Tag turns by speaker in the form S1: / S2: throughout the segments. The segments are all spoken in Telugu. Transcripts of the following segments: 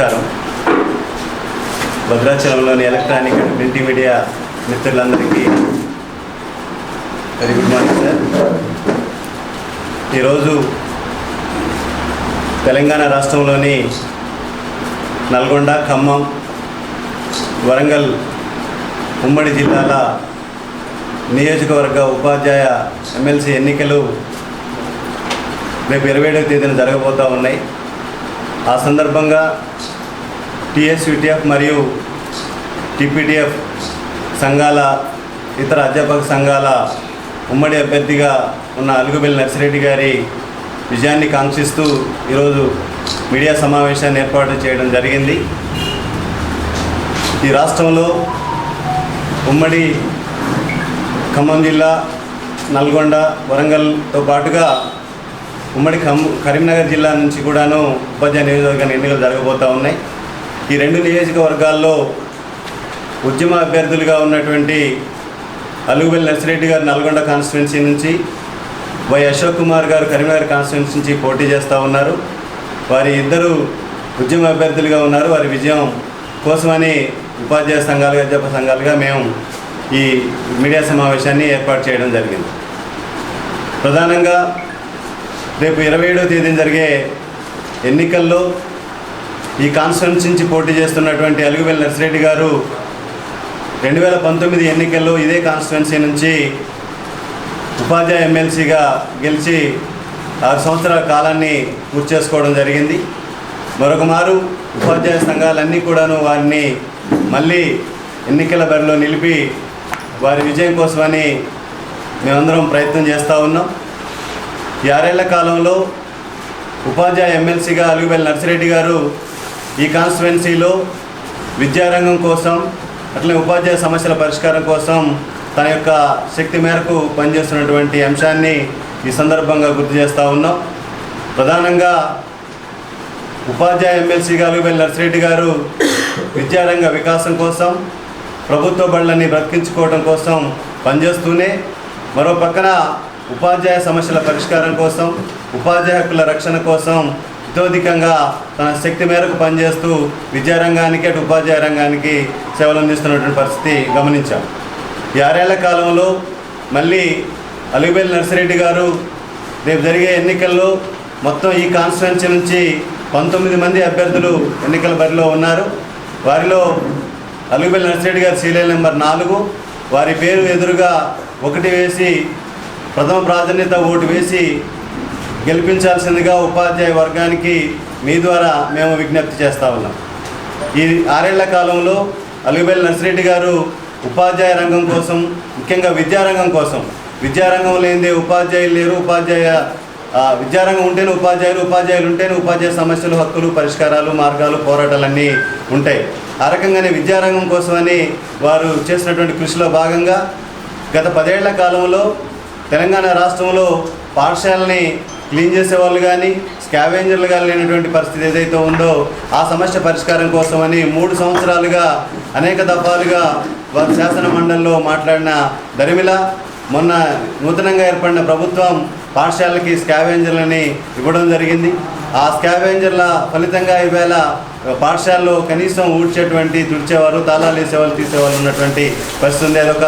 S1: నమస్కారం. భద్రాచలంలోని ఎలక్ట్రానిక్ అండ్ ప్రింటింగ్ మీడియా మిత్రులందరికీ వెరీ గుడ్ మార్నింగ్ సార్. ఈరోజు తెలంగాణ రాష్ట్రంలోని నల్గొండ ఖమ్మం వరంగల్ ఉమ్మడి జిల్లాల నియోజకవర్గ ఉపాధ్యాయ ఎమ్మెల్సీ ఎన్నికలు రేపు ఇరవై ఏడవ తేదీన జరగబోతూ ఉన్నాయి. ఆ సందర్భంగా టిఎస్యుటిఎఫ్ మరియు టీపీటీఎఫ్ సంఘాల ఇతర అధ్యాపక సంఘాల ఉమ్మడి అభ్యర్థిగా ఉన్న అలుగుబెల్లి నర్సిరెడ్డి గారి విజయాన్ని కాంక్షిస్తూ ఈరోజు మీడియా సమావేశాన్ని ఏర్పాటు చేయడం జరిగింది. ఈ రాష్ట్రంలో ఉమ్మడి ఖమ్మం జిల్లా నల్గొండ వరంగల్తో పాటుగా ఉమ్మడి ఖమ్ కరీంనగర్ జిల్లా నుంచి కూడాను ఉపాధ్యాయ నియోజకవర్గాన్ని ఎన్నికలు జరగబోతూ ఉన్నాయి. ఈ రెండు నియోజకవర్గాల్లో ఉద్యమ అభ్యర్థులుగా ఉన్నటువంటి అలుగుబెల్లి నర్సిరెడ్డి గారు నల్గొండ కాన్స్టిట్యున్సీ నుంచి వై అశోక్ కుమార్ గారు కరీంనగర్ కాన్స్టిట్యున్సీ నుంచి పోటీ చేస్తూ ఉన్నారు. వారి ఇద్దరు ఉద్యమ అభ్యర్థులుగా ఉన్నారు. వారి విజయం కోసమని ఉపాధ్యాయ సంఘాలుగా అధ్యాపక సంఘాలుగా మేము ఈ మీడియా సమావేశాన్ని ఏర్పాటు చేయడం జరిగింది. ప్రధానంగా రేపు ఇరవై ఏడవ తేదీన జరిగే ఎన్నికల్లో ఈ కాన్స్టిట్యున్సీ నుంచి పోటీ చేస్తున్నటువంటి అలుగుబెల్లి నర్సిరెడ్డి గారు రెండు వేల పంతొమ్మిది ఎన్నికల్లో ఇదే కాన్స్టిట్యున్సీ నుంచి ఉపాధ్యాయ ఎమ్మెల్సీగా గెలిచి ఆరు సంవత్సరాల కాలాన్ని పూర్తి చేసుకోవడం జరిగింది. మరొక మారు ఉపాధ్యాయ సంఘాలన్నీ కూడాను వారిని మళ్ళీ ఎన్నికల బరిలో నిలిపి వారి విజయం కోసమని మేమందరం ప్రయత్నం చేస్తూ ఉన్నాం. ఈ ఆరేళ్ళ కాలంలో ఉపాధ్యాయ ఎమ్మెల్సీగా అలుగుబెల్లి నర్సిరెడ్డి గారు ఈ కాన్స్టిట్యున్సీలో విద్యారంగం కోసం అట్లనే ఉపాధ్యాయ సమస్యల పరిష్కారం కోసం తన యొక్క శక్తి మేరకు పనిచేస్తున్నటువంటి అంశాన్ని ఈ సందర్భంగా గుర్తు చేస్తూ ఉన్నాం. ప్రధానంగా ఉపాధ్యాయ ఎమ్మెల్సీగా అలుగుబెల్లి నర్సిరెడ్డి గారు విద్యారంగ వికాసం కోసం ప్రభుత్వ బళ్ళని బ్రతికించుకోవడం కోసం పనిచేస్తూనే మరో పక్కన ఉపాధ్యాయ సమస్యల పరిష్కారం కోసం ఉపాధ్యాయ హక్కుల రక్షణ కోసం అత్యధికంగా తన శక్తి మేరకు పనిచేస్తూ విద్యారంగానికి అటు ఉపాధ్యాయ రంగానికి సేవలు అందిస్తున్నటువంటి పరిస్థితి గమనించాం. ఈ ఆరేళ్ళ కాలంలో మళ్ళీ అలిబెల్ నర్సిరెడ్డి గారు రేపు జరిగే ఎన్నికల్లో మొత్తం ఈ కాన్స్టిట్యున్సీ నుంచి పంతొమ్మిది మంది అభ్యర్థులు ఎన్నికల బరిలో ఉన్నారు. వారిలో అలుగుబెల్లి నర్సిరెడ్డి గారి సీరియల్ నెంబర్ నాలుగు. వారి పేరు ఎదురుగా ఒకటి వేసి ప్రథమ ప్రాధాన్యత ఓటు వేసి గెలిపించాల్సిందిగా ఉపాధ్యాయ వర్గానికి మీ ద్వారా మేము విజ్ఞప్తి చేస్తా ఉన్నాం. ఈ ఆరేళ్ళ కాలంలో అలుగుబెల్లి నర్సిరెడ్డి గారు ఉపాధ్యాయ రంగం కోసం ముఖ్యంగా విద్యారంగం కోసం విద్యారంగం లేనిదే ఉపాధ్యాయులు లేరు ఉపాధ్యాయ విద్యారంగం ఉంటేనే ఉపాధ్యాయులు ఉపాధ్యాయులు ఉంటేనే ఉపాధ్యాయ సమస్యలు హక్కులు పరిష్కారాలు మార్గాలు పోరాటాలన్నీ ఉంటాయి. ఆ రకంగానే విద్యారంగం కోసమని వారు చేసినటువంటి కృషిలో భాగంగా గత పదేళ్ళ కాలంలో తెలంగాణ రాష్ట్రంలో పాఠశాలని క్లీన్ చేసేవాళ్ళు కానీ స్కావెంజర్లు కానీ లేనటువంటి పరిస్థితి ఏదైతే ఉందో ఆ సమస్య పరిష్కారం కోసమని మూడు సంవత్సరాలుగా అనేక దఫాలుగా వారి శాసన మండలిలో మాట్లాడిన దరిమిల మొన్న నూతనంగా ఏర్పడిన ప్రభుత్వం పాఠశాలకి స్కావెంజర్లని ఇవ్వడం జరిగింది. ఆ స్కావెంజర్ల ఫలితంగా ఈవేళ పాఠశాలలో కనీసం ఊడ్చేటువంటి తుడిచేవారు తాళాలు వేసేవాళ్ళు తీసేవాళ్ళు ఉన్నటువంటి పరిస్థితి ఉంది. అదొక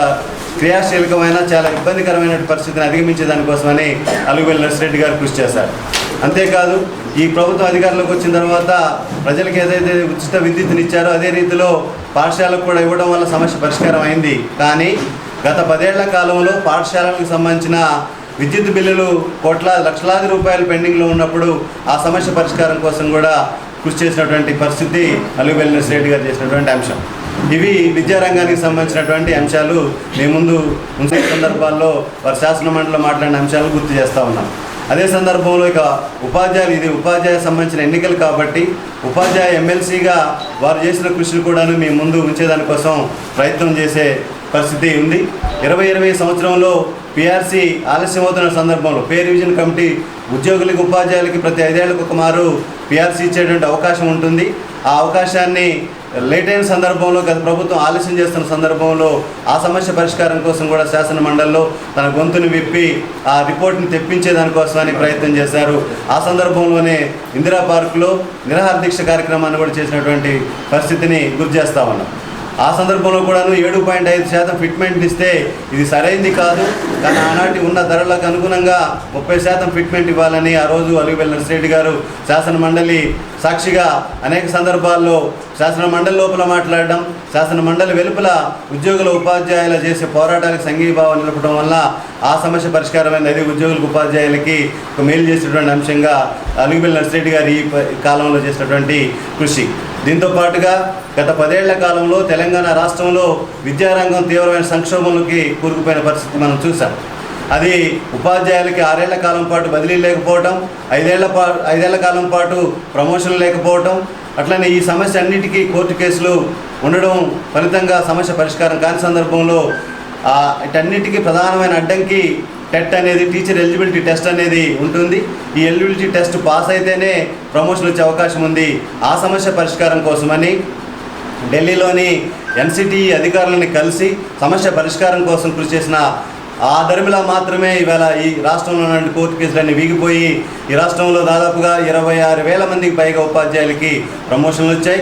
S1: క్రియాశీలకమైన చాలా ఇబ్బందికరమైన పరిస్థితిని అధిగమించే దానికోసమని అలుగుబెల్లి నర్సిరెడ్డి గారు కృషి చేశారు. అంతేకాదు ఈ ప్రభుత్వం అధికారంలోకి వచ్చిన తర్వాత ప్రజలకు ఏదైతే ఉచిత విద్యుత్నిచ్చారో అదే రీతిలో పాఠశాలకు కూడా ఇవ్వడం వల్ల సమస్య పరిష్కారం అయింది. కానీ గత పదేళ్ళ కాలంలో పాఠశాలలకు సంబంధించిన విద్యుత్ బిల్లులు కోట్ల లక్షలాది రూపాయలు పెండింగ్లో ఉన్నప్పుడు ఆ సమస్య పరిష్కారం కోసం కూడా కృషి చేసినటువంటి పరిస్థితి అలుగుబెల్లి నర్సిరెడ్డి గారు చేసినటువంటి అంశం. ఇవి విద్యారంగానికి సంబంధించినటువంటి అంశాలు మీ ముందు ఉంచే సందర్భాల్లో వారి శాసన మాట్లాడిన అంశాలు గుర్తు చేస్తూ ఉన్నాం. అదే సందర్భంలో ఇక ఉపాధ్యాయులు ఇది ఉపాధ్యాయ సంబంధించిన ఎన్నికలు కాబట్టి ఉపాధ్యాయ ఎమ్మెల్సీగా వారు చేసిన కృషిని కూడాను మీ ముందు ఉంచేదానికోసం ప్రయత్నం చేసే పరిస్థితి ఉంది. ఇరవై ఇరవై సంవత్సరంలో పిఆర్సీ ఆలస్యమవుతున్న సందర్భంలో పే రివిజన్ కమిటీ ఉద్యోగులకు ఉపాధ్యాయులకి ప్రతి ఐదేళ్ళకు ఒక మారు పిఆర్సీ ఇచ్చేటువంటి అవకాశం ఉంటుంది. ఆ అవకాశాన్ని లేట్ అయిన సందర్భంలో గత ప్రభుత్వం ఆలస్యం చేస్తున్న సందర్భంలో ఆ సమస్య పరిష్కారం కోసం కూడా శాసన మండలిలో తన గొంతుని విప్పి ఆ రిపోర్ట్ని తెప్పించే దానికోసమని ప్రయత్నం చేశారు. ఆ సందర్భంలోనే ఇందిరా పార్కులో నిరాహార దీక్ష కార్యక్రమాన్ని కూడా చేసినటువంటి పరిస్థితిని గుర్తు చేస్తా ఉన్నాం. ఆ సందర్భంలో కూడాను ఏడు పాయింట్ ఐదు శాతం ఫిట్మెంట్ ఇస్తే ఇది సరైంది కాదు. కానీ ఆనాటి ఉన్న ధరలకు అనుగుణంగా ముప్పై శాతం ఫిట్మెంట్ ఇవ్వాలని ఆ రోజు అలుగుబెల్లి నర్సిరెడ్డి గారు శాసన మండలి సాక్షిగా అనేక సందర్భాల్లో శాసన మండలి లోపల మాట్లాడడం శాసన మండలి వెలుపల ఉద్యోగుల ఉపాధ్యాయులు చేసే పోరాటాలకు సంఘీభావం నిలపడం వల్ల ఆ సమస్య పరిష్కారమైనది అది ఉద్యోగులకు ఉపాధ్యాయులకి ఒక మేలు చేసినటువంటి అంశంగా అలుగుబెల్లి నర్సిరెడ్డి గారు ఈ కాలంలో చేసినటువంటి కృషి. దీంతో పాటుగా గత పదేళ్ళ కాలంలో తెలంగాణ రాష్ట్రంలో విద్యారంగం తీవ్రమైన సంక్షోభంలోకి కూరుకుపోయిన పరిస్థితి మనం చూసాం అది ఉపాధ్యాయులకి ఆరేళ్ళ కాలం పాటు బదిలీ లేకపోవటం ఐదేళ్ళ పా ఐదేళ్ళ కాలం పాటు ప్రమోషన్ లేకపోవటం అట్లనే ఈ సమస్య అన్నిటికీ కోర్టు కేసులు ఉండడం ఫలితంగా సమస్య పరిష్కారం కాని సందర్భంలో ఆ, వీటన్నిటికీ ప్రధానమైన అడ్డంకి టెట్ అనేది టీచర్ ఎలిజిబిలిటీ టెస్ట్ అనేది ఉంటుంది. ఈ ఎలిజిబిలిటీ టెస్ట్ పాస్ అయితేనే ప్రమోషన్ వచ్చే అవకాశం ఉంది. ఆ సమస్య పరిష్కారం కోసమని ఢిల్లీలోని ఎన్సిటి అధికారులని కలిసి సమస్య పరిష్కారం కోసం కృషి చేసిన ఆ ధర్మిలా మాత్రమే ఇవాళ ఈ రాష్ట్రంలో ఉన్నటువంటి కోర్టు కేసులన్నీ వీగిపోయి ఈ రాష్ట్రంలో దాదాపుగా ఇరవై ఆరు వేల మందికి పైగా ఉపాధ్యాయులకి ప్రమోషన్లు వచ్చాయి.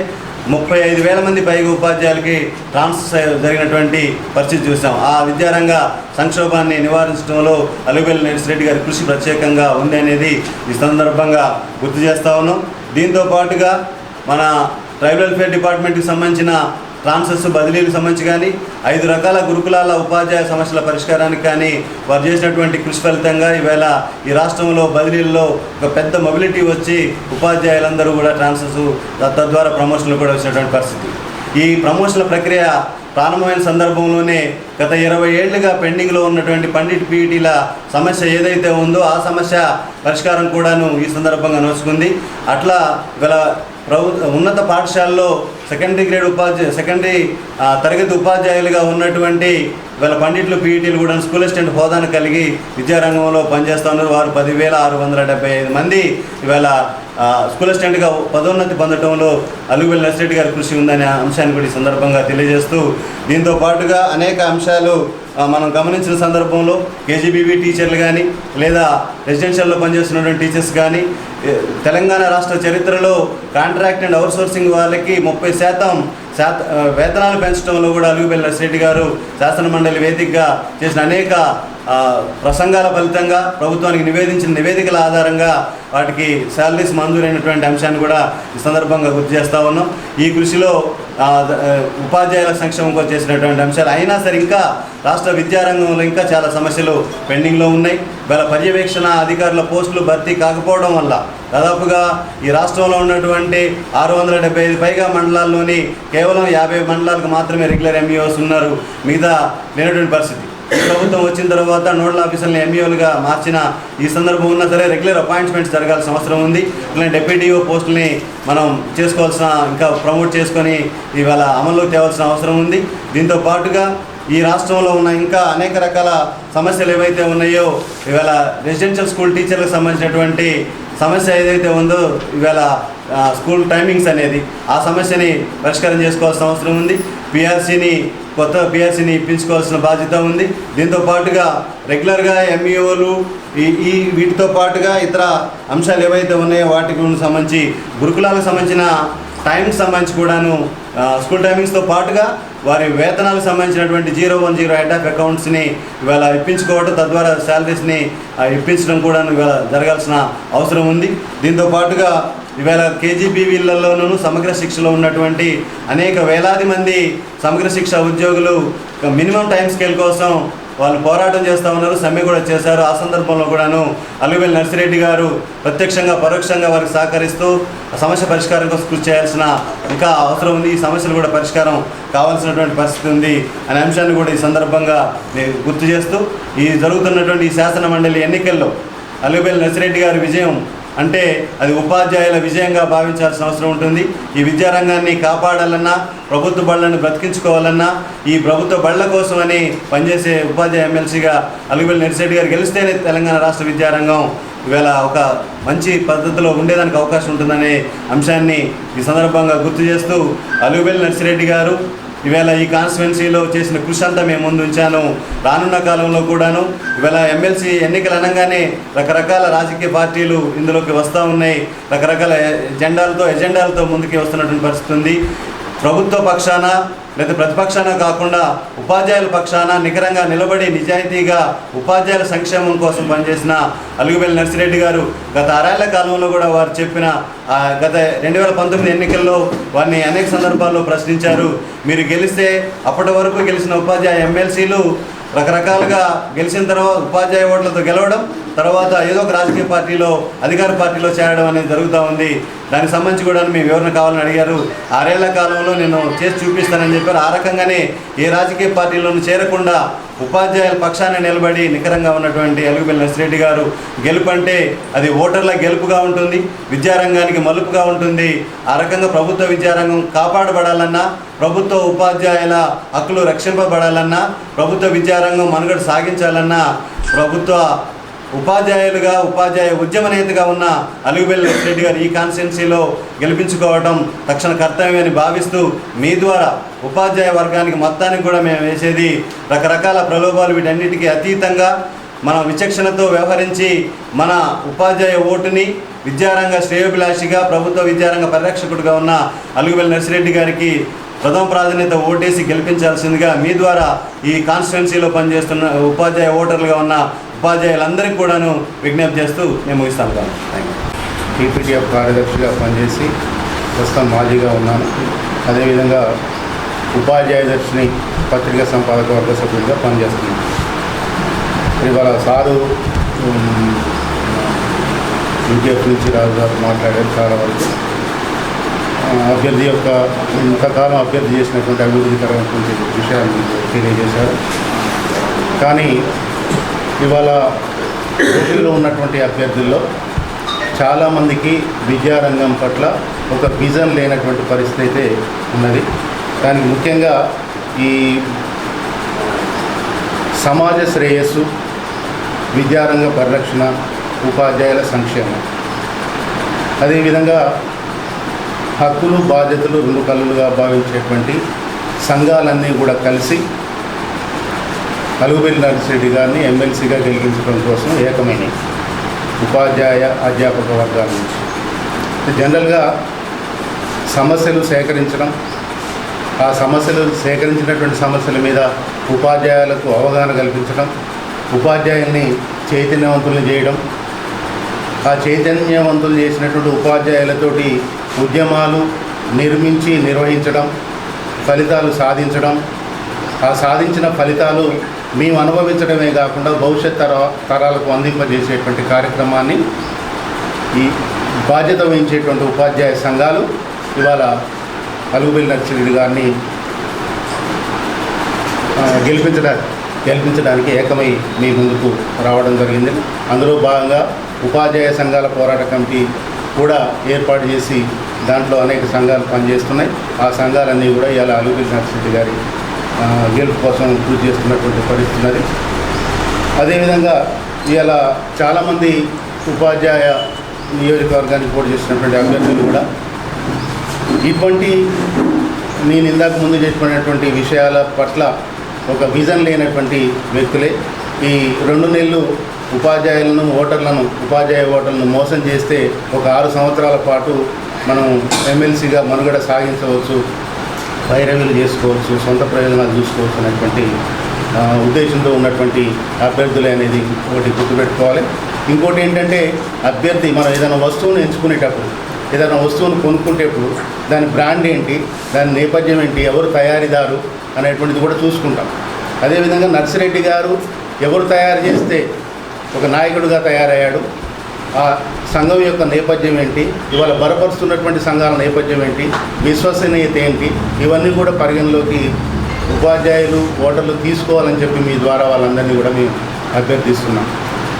S1: ముప్పై ఐదు వేల మంది పైగా ఉపాధ్యాయులకి ట్రాన్స్ఫర్ జరిగినటువంటి పరిస్థితి చూసాం. ఆ విద్యారంగ సంక్షోభాన్ని నివారించడంలో అలుగుబెల్లి నర్సిరెడ్డి గారి కృషి ప్రత్యేకంగా ఉంది అనేది ఈ సందర్భంగా గుర్తు చేస్తా ఉన్నాం. దీంతో పాటుగా మన ట్రైబల్ వెల్ఫేర్ డిపార్ట్మెంట్కి సంబంధించిన ట్రాన్సెస్ బదిలీలకు సంబంధించి కానీ ఐదు రకాల గురుకులాల ఉపాధ్యాయ సమస్యల పరిష్కారానికి కానీ వారు చేసినటువంటి కృషి ఫలితంగా ఈవేళ ఈ రాష్ట్రంలో బదిలీల్లో ఒక పెద్ద మొబిలిటీ వచ్చి ఉపాధ్యాయులందరూ కూడా ట్రాన్సెస్ తద్వారా ప్రమోషన్లు కూడా వచ్చినటువంటి పరిస్థితి. ఈ ప్రమోషన్ల ప్రక్రియ ప్రారంభమైన సందర్భంలోనే గత ఇరవై ఏళ్ళుగా పెండింగ్లో ఉన్నటువంటి పండిట్ పీఈటీల సమస్య ఏదైతే ఉందో ఆ సమస్య పరిష్కారం కూడాను ఈ సందర్భంగా నోచుకుంది. అట్లా గల ప్రభు ఉన్నత పాఠశాలలో సెకండరీ గ్రేడ్ ఉపాధ్యాయ సెకండరీ తరగతి ఉపాధ్యాయులుగా ఉన్నటువంటి వీళ్ళ పండిట్లు పీఈటీలు కూడా స్కూల్ అసిస్టెంట్ హోదాను కలిగి విద్యారంగంలో పనిచేస్తూ ఉన్నారు వారు పదివేల ఆరు వందల డెబ్బై ఐదు మంది ఇవాళ స్కూల్ అసిస్టెంట్గా పదోన్నతి పొందడంలో అలుగుబెల్లి నర్సిరెడ్డి గారి కృషి ఉందనే అంశాన్ని కూడా ఈ సందర్భంగా తెలియజేస్తూ దీంతో పాటుగా అనేక అంశాలు మనం గమనించిన సందర్భంలో కేజీబీవీ టీచర్లు కానీ లేదా రెసిడెన్షియల్లో పనిచేస్తున్నటువంటి టీచర్స్ కానీ తెలంగాణ రాష్ట్ర చరిత్రలో కాంట్రాక్ట్ అండ్ అవుట్సోర్సింగ్ వాళ్ళకి ముప్పై శాతం శాత వేతనాలు పెంచడంలో కూడా అలుగుబెల్లి నర్సిరెడ్డి గారు శాసన మండలి వేదికగా చేసిన అనేక ప్రసంగాల ఫలితంగా ప్రభుత్వానికి నివేదించిన నివేదికల ఆధారంగా వాటికి శాలరీస్ మంజూరైనటువంటి అంశాన్ని కూడా ఈ సందర్భంగా గుర్తు చేస్తూ ఉన్నాం. ఈ కృషిలో ఉపాధ్యాయుల సంక్షేమం కోసం చేసినటువంటి అంశాలు. అయినా సరే ఇంకా రాష్ట్ర విద్యారంగంలో ఇంకా చాలా సమస్యలు పెండింగ్లో ఉన్నాయి. వాళ్ళ పర్యవేక్షణ అధికారుల పోస్టులు భర్తీ కాకపోవడం వల్ల దాదాపుగా ఈ రాష్ట్రంలో ఉన్నటువంటి ఆరు వందల డెబ్బై ఐదు పైగా మండలాల్లోని కేవలం యాభై మండలాలకు మాత్రమే రెగ్యులర్ ఎంఈఓస్ ఉన్నారు. మిగతా లేనటువంటి పరిస్థితి. ఈ ప్రభుత్వం వచ్చిన తర్వాత నోడల్ ఆఫీసర్ని ఎంఈఓలుగా మార్చిన ఈ సందర్భం ఉన్నా సరే రెగ్యులర్ అపాయింట్మెంట్స్ జరగాల్సిన అవసరం ఉంది. ఇట్లాంటి డెప్యూటీఓ పోస్టుల్ని మనం చేసుకోవాల్సిన ఇంకా ప్రమోట్ చేసుకొని ఇవాళ అమల్లోకి తేవాల్సిన అవసరం ఉంది. దీంతో పాటుగా ఈ రాష్ట్రంలో ఉన్న ఇంకా అనేక రకాల సమస్యలు ఏవైతే ఉన్నాయో ఇవాళ రెసిడెన్షియల్ స్కూల్ టీచర్లకు సంబంధించినటువంటి సమస్య ఏదైతే ఉందో ఇవాళ స్కూల్ టైమింగ్స్ అనేది ఆ సమస్యని పరిష్కారం చేసుకోవాల్సిన అవసరం ఉంది. పిఆర్సీని కొత్త పిఆర్సీని ఇప్పించుకోవాల్సిన బాధ్యత ఉంది. దీంతో పాటుగా రెగ్యులర్గా ఎంఈఓలు ఈ ఈ వీటితో పాటుగా ఇతర అంశాలు ఏవైతే ఉన్నాయో వాటికి సంబంధించి గురుకులాలకు సంబంధించిన టైంకి సంబంధించి కూడాను స్కూల్ టైమింగ్స్తో పాటుగా వారి వేతనాలకు సంబంధించినటువంటి zero one zero head of అకౌంట్స్ని ఇవాళ ఇప్పించుకోవడం తద్వారా శాలరీస్ని ఇప్పించడం కూడా ఇవాళ జరగాల్సిన అవసరం ఉంది. దీంతో పాటుగా ఇవాళ కేజీబీవీలలోనూ సమగ్ర శిక్షలో ఉన్నటువంటి అనేక వేలాది మంది సమగ్ర శిక్ష ఉద్యోగులు మినిమం టైం స్కేల్ కోసం వాళ్ళు పోరాటం చేస్తూ ఉన్నారు సమ్మె కూడా చేశారు. ఆ సందర్భంలో కూడాను అలువెల్ నర్సిరెడ్డి గారు ప్రత్యక్షంగా పరోక్షంగా వారికి సహకరిస్తూ సమస్య పరిష్కారం కోసం కృషి చేయాల్సిన ఇంకా అవసరం ఉంది. ఈ సమస్యలు కూడా పరిష్కారం కావాల్సినటువంటి పరిస్థితి ఉంది అనే అంశాన్ని కూడా ఈ సందర్భంగా నేను గుర్తు చేస్తూ ఈ జరుగుతున్నటువంటి ఈ శాసన మండలి ఎన్నికల్లో అలుబెల్ నర్సిరెడ్డి గారి విజయం అంటే అది ఉపాధ్యాయుల విజయంగా భావించాల్సిన అవసరం ఉంటుంది. ఈ విద్యారంగాన్ని కాపాడాలన్నా ప్రభుత్వ బళ్ళను బ్రతికించుకోవాలన్నా ఈ ప్రభుత్వ బళ్ళ కోసమని పనిచేసే ఉపాధ్యాయ ఎమ్మెల్సీగా అలుగుబెల్లి నర్సిరెడ్డి గారు గెలిస్తేనే తెలంగాణ రాష్ట్ర విద్యారంగం ఇవాళ ఒక మంచి పద్ధతిలో ఉండేదానికి అవకాశం ఉంటుందనే అంశాన్ని ఈ సందర్భంగా గుర్తు చేస్తూ అలుగుబెల్లి నర్సిరెడ్డి గారు ఇవాళ ఈ కాన్స్టిట్యున్సీలో చేసిన కృషి అంతా మేము ముందు ఉంచాను. రానున్న కాలంలో కూడాను ఇవాళ ఎమ్మెల్సీ ఎన్నికలు అనగానే రకరకాల రాజకీయ పార్టీలు ఇందులోకి వస్తూ ఉన్నాయి. రకరకాల ఎజెండాలతో ఎజెండాలతో ముందుకు వస్తున్నటువంటి పరిస్థితి ఉంది. ప్రభుత్వ పక్షాన లేదా ప్రతిపక్షాన కాకుండా ఉపాధ్యాయుల పక్షాన నికరంగా నిలబడి నిజాయితీగా ఉపాధ్యాయుల సంక్షేమం కోసం పనిచేసిన అలుగుబెల్లి నర్సిరెడ్డి గారు గత ఆరేళ్ళ కాలంలో కూడా వారు చెప్పిన గత రెండు వేల పంతొమ్మిది ఎన్నికల్లో వారిని అనేక సందర్భాల్లో ప్రశ్నించారు. మీరు గెలిస్తే అప్పటి వరకు గెలిచిన ఉపాధ్యాయ ఎమ్మెల్సీలు రకరకాలుగా గెలిచిన తర్వాత ఉపాధ్యాయ ఓట్లతో గెలవడం తర్వాత ఏదో ఒక రాజకీయ పార్టీలో అధికార పార్టీలో చేరడం అనేది జరుగుతూ ఉంది. దానికి సంబంధించి కూడా మేము వివరణ కావాలని అడిగారు. ఆరేళ్ళ కాలంలో నేను చేసి చూపిస్తానని చెప్పారు. ఆ రకంగానే ఏ రాజకీయ పార్టీలోనూ చేరకుండా ఉపాధ్యాయుల పక్షాన నిలబడి నికరంగా ఉన్నటువంటి ఎలుగుబెల్లి నర్సిరెడ్డి గారు గెలుపు అంటే అది ఓటర్ల గెలుపుగా ఉంటుంది విద్యారంగానికి మలుపుగా ఉంటుంది. ఆ రకంగా ప్రభుత్వ విద్యారంగం కాపాడబడాలన్నా ప్రభుత్వ ఉపాధ్యాయుల హక్కులు రక్షింపబడాలన్నా ప్రభుత్వ విద్యారంగం మనుగడ సాగించాలన్నా ప్రభుత్వ ఉపాధ్యాయులుగా ఉపాధ్యాయ ఉద్యమ నేతగా ఉన్న అలుగుబెల్లి రెడ్డి గారు ఈ కాన్స్టిట్యున్సీలో గెలిపించుకోవడం తక్షణ కర్తవ్యమని భావిస్తూ మీ ద్వారా ఉపాధ్యాయ వర్గానికి మొత్తానికి కూడా మేము వేసేది రకరకాల ప్రలోభాలు వీటన్నిటికీ అతీతంగా మన విచక్షణతో వ్యవహరించి మన ఉపాధ్యాయ ఓటుని విద్యారంగ శ్రేయోభిలాషిగా ప్రభుత్వ విద్యారంగ పరిరక్షకుడిగా ఉన్న అలుగుబెల్లి నర్సిరెడ్డి గారికి ప్రథమ ప్రాధాన్యత ఓటేసి గెలిపించాల్సిందిగా మీ ద్వారా ఈ కాన్స్టిట్యున్సీలో పనిచేస్తున్న ఉపాధ్యాయ ఓటర్లుగా ఉన్న ఉపాధ్యాయులందరికీ కూడాను విజ్ఞప్తి చేస్తూ మేము ముగిస్తాను థ్యాంక్ యూ
S2: టీపీటీఎఫ్ కార్యదర్శిగా పనిచేసి ప్రస్తుతం మాజీగా ఉన్నాను. అదేవిధంగా ఉపాధ్యాయదర్శిని పత్రికా సంపాదక వర్గ సభ్యులుగా పనిచేస్తున్నాను. ఇవాళ సారు విద్యార్థి నుంచి రాజు గారు మాట్లాడారు చాలా వరకు. అభ్యర్థి యొక్క ఇంతకాలం అభ్యర్థి చేసినటువంటి అభివృద్ధికరమైనటువంటి విషయాన్ని తెలియజేశారు. కానీ ఇవాళ పోటీలో ఉన్నటువంటి అభ్యర్థుల్లో చాలామందికి విద్యారంగం పట్ల ఒక విజన్ లేనటువంటి పరిస్థితి అయితే ఉన్నది. దానికి ముఖ్యంగా ఈ సమాజ శ్రేయస్సు విద్యారంగ పరిరక్షణ ఉపాధ్యాయుల సంక్షేమం. అదేవిధంగా హక్కులు బాధ్యతలు రెండు కళ్ళుగా భావించేటువంటి సంఘాలన్నీ కూడా కలిసి అలుగుబెల్లి నరసిరెడ్డి గారిని ఎమ్మెల్సీగా గెలిపించడం కోసం ఏకమైనవి ఉపాధ్యాయ అధ్యాపక వర్గాల నుంచి. జనరల్గా సమస్యలు సేకరించడం ఆ సమస్యలు సేకరించినటువంటి సమస్యల మీద ఉపాధ్యాయులకు అవగాహన కల్పించడం ఉపాధ్యాయుల్ని చైతన్యవంతుల్ని చేయడం ఆ చైతన్యవంతులు చేసినటువంటి ఉపాధ్యాయులతోటి ఉద్యమాలు నిర్మించి నిర్వహించడం ఫలితాలు సాధించడం ఆ సాధించిన ఫలితాలు మేము అనుభవించడమే కాకుండా భవిష్యత్ తర తరాలకు అందింపజేసేటువంటి కార్యక్రమాన్ని ఈ బాధ్యత వహించేటువంటి ఉపాధ్యాయ సంఘాలు ఇవాళ అలుగుబెల్లి నర్సిరెడ్డి గారిని ఆ, గెలిపించడానికి గెలిపించడానికి ఏకమై మీ ముందుకు రావడం జరిగింది. అందులో భాగంగా ఉపాధ్యాయ సంఘాల పోరాట కమిటీ కూడా ఏర్పాటు చేసి దాంట్లో అనేక సంఘాలు పనిచేస్తున్నాయి. ఆ సంఘాలన్నీ కూడా ఇవాళ అలుగుబెల్లి నర్సిరెడ్డి గారి గెలుపు కోసం కృషి చేస్తున్నటువంటి పరిస్థితున్నది అదేవిధంగా ఇవాళ చాలామంది ఉపాధ్యాయ నియోజకవర్గానికి పోటీ చేసినటువంటి అభ్యర్థులు కూడా ఇటువంటి నేను ఇందాక ముందు చెప్పినటువంటి విషయాల పట్ల ఒక విజన్ లేనటువంటి వ్యక్తులే. ఈ రెండు నెలలు ఉపాధ్యాయులను ఓటర్లను ఉపాధ్యాయ ఓటర్లను మోసం చేస్తే ఒక ఆరు సంవత్సరాల పాటు మనం ఎమ్మెల్సీగా మనుగడ సాగించవచ్చు. వైరవ్యులు చేసుకోవచ్చు సొంత ప్రయోజనాలు చూసుకోవచ్చు అనేటువంటి ఉద్దేశంతో ఉన్నటువంటి అభ్యర్థులే అనేది ఒకటి గుర్తుపెట్టుకోవాలి. ఇంకోటి ఏంటంటే అభ్యర్థి మనం ఏదైనా వస్తువును ఎంచుకునేటప్పుడు ఏదైనా వస్తువును కొనుక్కుంటేప్పుడు దాని బ్రాండ్ ఏంటి దాని నేపథ్యం ఏంటి ఎవరు తయారీదారు అనేటువంటిది కూడా చూసుకుంటాం. అదేవిధంగా నర్సిరెడ్డి గారు ఎవరు తయారు చేస్తే ఒక నాయకుడిగా తయారయ్యాడు ఆ సంఘం యొక్క నేపథ్యం ఏంటి? ఇవాళ బలపరుస్తున్నటువంటి సంఘాల నేపథ్యం ఏంటి? విశ్వసనీయత ఏంటి? ఇవన్నీ కూడా పరిగణలోకి ఉపాధ్యాయులు ఓటర్లు తీసుకోవాలని చెప్పి మీ ద్వారా వాళ్ళందరినీ కూడా మేము అభ్యర్థిస్తున్నాం.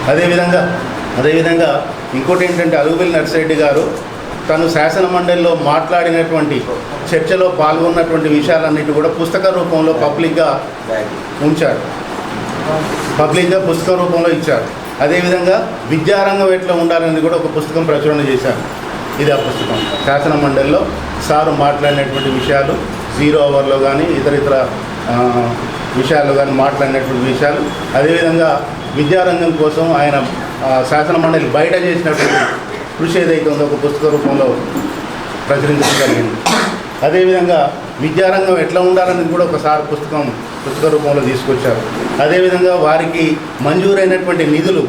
S2: అదేవిధంగా అదేవిధంగా ఇంకోటి ఏంటంటే అలుగుబెల్లి నర్సిరెడ్డి గారు తను శాసన మండలిలో మాట్లాడినటువంటి చర్చలో పాల్గొన్నటువంటి విషయాలన్నిటి కూడా పుస్తక రూపంలో పబ్లిక్గా ఉంచారు. పబ్లిక్గా పుస్తక రూపంలో ఇచ్చారు. అదేవిధంగా విద్యారంగం ఎట్లా ఉండాలని కూడా ఒక పుస్తకం ప్రచురణ చేశాను ఇది ఆ పుస్తకం. శాసన మండలిలో సారు మాట్లాడినటువంటి విషయాలు జీరో అవర్లో కానీ ఇతర ఇతర విషయాల్లో కానీ మాట్లాడినటువంటి విషయాలు. అదేవిధంగా విద్యారంగం కోసం ఆయన శాసన మండలి బయట చేసినటువంటి కృషి ఏదైతే ఉందో ఒక పుస్తక రూపంలో ప్రచురించడం జరిగింది. అదేవిధంగా విద్యారంగం ఎట్లా ఉండాలనేది కూడా ఒకసారి పుస్తకం పుస్తక రూపంలో తీసుకొచ్చారు. అదేవిధంగా వారికి మంజూరైనటువంటి నిధులు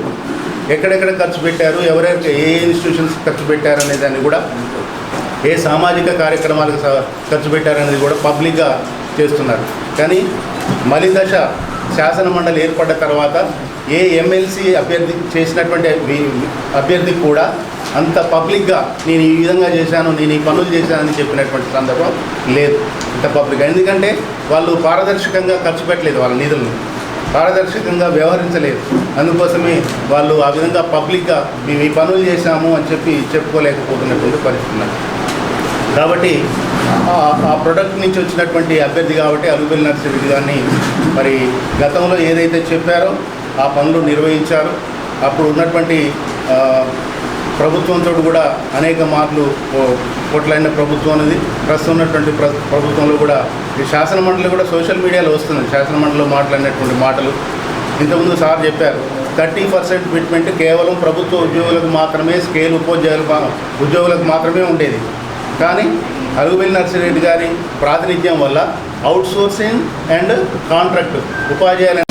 S2: ఎక్కడెక్కడ ఖర్చు పెట్టారు ఎవరెవరికి ఏ ఇన్స్టిట్యూషన్స్ ఖర్చు పెట్టారు అనే దాన్ని కూడా ఏ సామాజిక కార్యక్రమాలకు స- ఖర్చు పెట్టారనేది కూడా పబ్లిక్గా చేస్తున్నారు. కానీ మలిదశ శాసనమండలి శాసన మండలి ఏర్పడ్డ తర్వాత ఏ ఎమ్మెల్సీ అభ్యర్థి చేసినటువంటి వి- అభ్యర్థికి కూడా అంత పబ్లిక్గా నేను ఈ విధంగా చేశాను నేను ఈ పనులు చేశానని చెప్పినటువంటి సందర్భం లేదు. ఇంత పబ్లిక్ ఎందుకంటే వాళ్ళు పారదర్శకంగా ఖర్చు పెట్టలేదు వాళ్ళ నిధులను. పారదర్శకంగా వ్యవహరించలేదు. అందుకోసమే వాళ్ళు ఆ విధంగా పబ్లిక్గా మేము ఈ పనులు చేశాము అని చెప్పి చెప్పుకోలేకపోతున్నటువంటి పరిస్థితి ఉన్నది. కాబట్టి ఆ- ఆ ప్రొడక్ట్ నుంచి వచ్చినటువంటి అభ్యర్థి కాబట్టి అలుబెల్ నర్సరీ గారిని మరి గతంలో ఏదైతే చెప్పారో ఆ పనులు నిర్వహించారు. అప్పుడు ఉన్నటువంటి ప్రభుత్వంతో కూడా అనేక మార్లు ఓ- కొట్లాడిన ప్రభుత్వం అనేది. ప్రస్తుతం ఉన్నటువంటి ప్ర ప్రభుత్వంలో కూడా ఈ శాసనమండలి కూడా సోషల్ మీడియాలో వస్తుంది శాసనమండలిలో మాట్లాడినటువంటి మాటలు. ఇంతకుముందు సార్ చెప్పారు థర్టీ పర్సెంట్ ఫిట్మెంట్ కేవలం ప్రభుత్వ ఉద్యోగులకు మాత్రమే స్కేల్ ఉపాధ్యాయులు ఉద్యోగులకు మాత్రమే ఉండేది. కానీ అరుగుబెల్లి నర్సిరెడ్డి గారి ప్రాతినిధ్యం వల్ల అవుట్ సోర్సింగ్ అండ్ కాంట్రాక్ట్ ఉపాధ్యాయుల